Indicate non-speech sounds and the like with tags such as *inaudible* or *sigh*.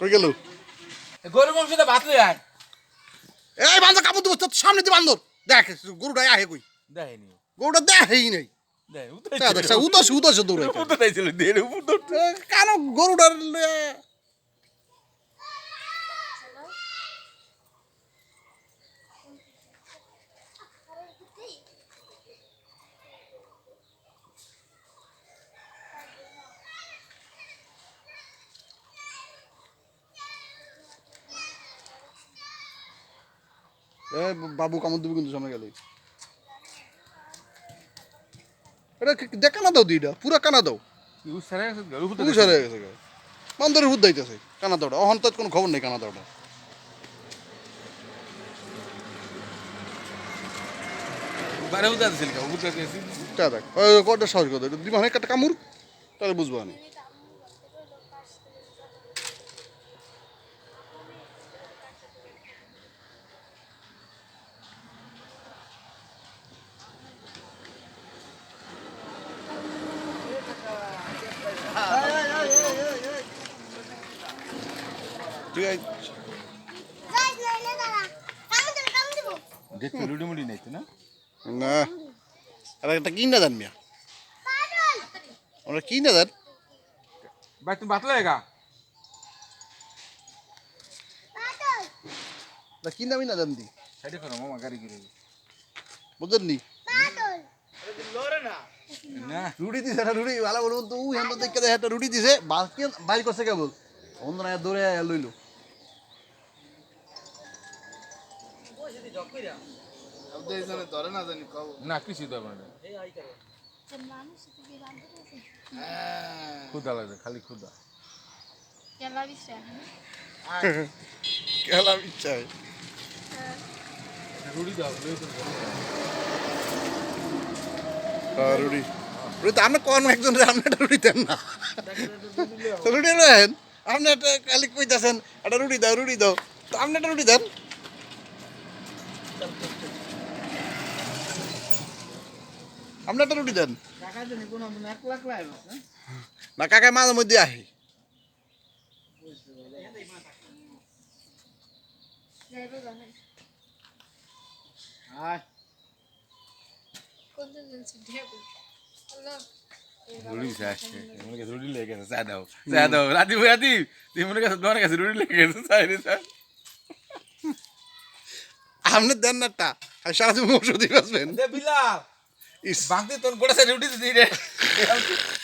কই গেল? গরু মাংসটা ভাত লই আয়। এই বান্দর কাপড় দেবো তোর সামনে দি বান্দর। দেখ গরুটা আহে কই? গরুটা দেহেই নাই। দেখ উতস উতস দৌড়াই উপর তাইছিল দিয়ে উপর গরুটার এ বাবু কামড় দিবি কিন্তু সামনে গেলে এটা দেখ কানা দাও দিটা পুরা কানা দাও। সারা গেছে হয়ে গেছে বান্দরের হুদ দাইতেছে কানা দাওটা। অহন তো কোনো খবর নেই কানা দাওটা। কটা সহজ কথা দিবা একটা কামড় তাহলে বুঝব আমি। ঠিক আছে দেখতে রুডি মুডি নাই তো না? না। আর একটা কিনা দেন মিয়া। আমরা কিনা দেন ভাই তুমি ভাত লয় গা তা কিনা মিনা দেন দি। সাইডে করো মামা গাড়ি করে বুঝলেন নি? না। রুটি দিছে একটা রুটি ভালো বলুন তো দেখে একটা রুটি দিছে। বাকি বাইর করছে কেবল অন্য দৌড়ে লইলো। না কিছু দেব না খুদা লাগে খালি খুদা খেলাম ইচ্ছায় রুডি দাও হ্যাঁ, রুটি তো আপনি কোন একজন আপনি একটা রুটি দেন না। রুটি নেন আপনি একটা খালি কইতাছেন একটা রুটি দাও রুটি দাও। তো আপনি একটা রুটি দেন। আপনি একটা রুটি দেন। না কাকা মাঝে মধ্যে আহি। রুডি লেগে গেছে? চা দাও। চা দাও। রাতি রাতি। তুই মনে কাছে তোমার কাছে রুডি লেগে গেছে? চাই রে আপনি দেন না একটা। আর সারা জীবন ওষুধই বাঁচবেন। বিলাল। ইস। বাঁধতে তোর গোটা রুটি দিদি রে। *laughs*